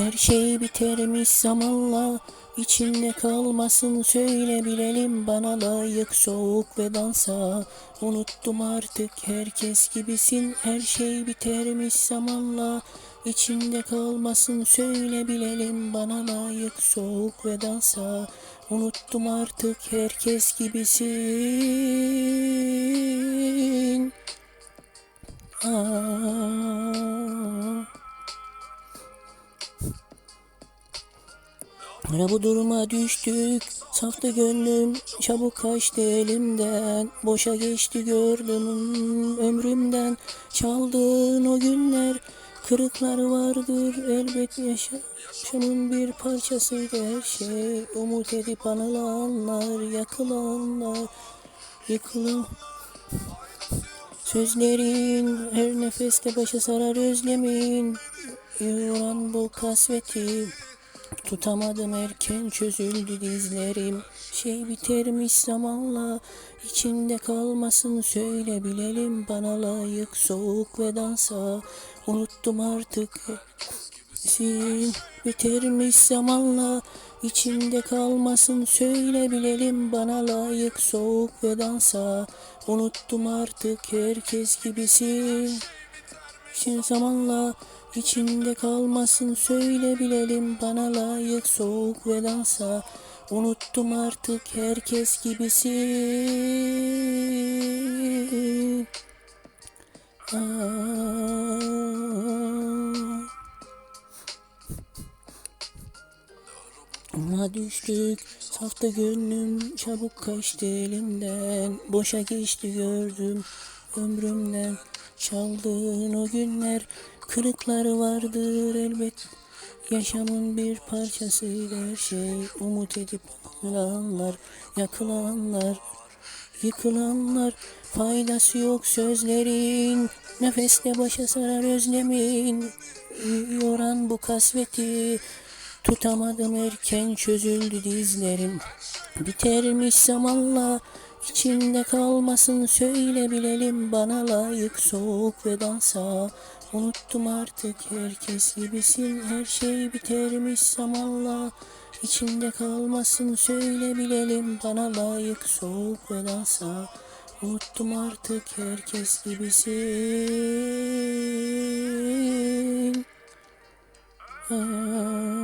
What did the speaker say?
Her şey bitermiş zamanla içinde kalmasın. Söyle bilelim bana layık soğuk ve dansa. Unuttum artık herkes gibisin. Her şey bitermiş zamanla içinde kalmasın. Söyle bilelim bana layık soğuk ve dansa. Unuttum artık herkes gibisin Yine bu duruma düştük. Safta gönlüm çabuk kaçtı elimden. Boşa geçti gördüm ömrümden. Çaldığın o günler Kırıklar vardır elbet yaşamın bir parçasıydı her şey. Umut edip anılanlar yakılanlar Yıkılan Sözlerin her nefeste başa sarar özlemin. Yoran bu kasveti Tutamadım erken çözüldü dizlerim. Şey bitermiş zamanla içinde kalmasın söyle bilelim Bana layık soğuk ve dansa Unuttum artık. Sin bitermiş zamanla içinde kalmasın söyle bilelim Bana layık soğuk ve dansa Unuttum artık. Herkes gibisin. İçin zamanla içinde kalmasın söyle bilelim bana layık soğuk ve dansa Unuttum artık herkes gibisin. Ona düştük safta gönlüm çabuk kaçtı elimden. Boşa geçti gördüm ömrümden Çaldığın o günler kırıkları vardır elbet. Yaşamın bir parçasıydı her şey Umut edip anılanlar yakılanlar Yıkılanlar. Faydası yok sözlerin Nefeste başa sarar özlemin. Yoran bu kasveti Tutamadım erken çözüldü dizlerim. Bitermiş zamanla içinde kalmasın söyle bilelim Bana layık soğuk ve dansa. Unuttum artık herkes gibisin Her şey bitermiş zamanla. İçinde kalmasın söyle bilelim Bana layık soğuk ve dansa. Unuttum artık herkes gibisin. Aa.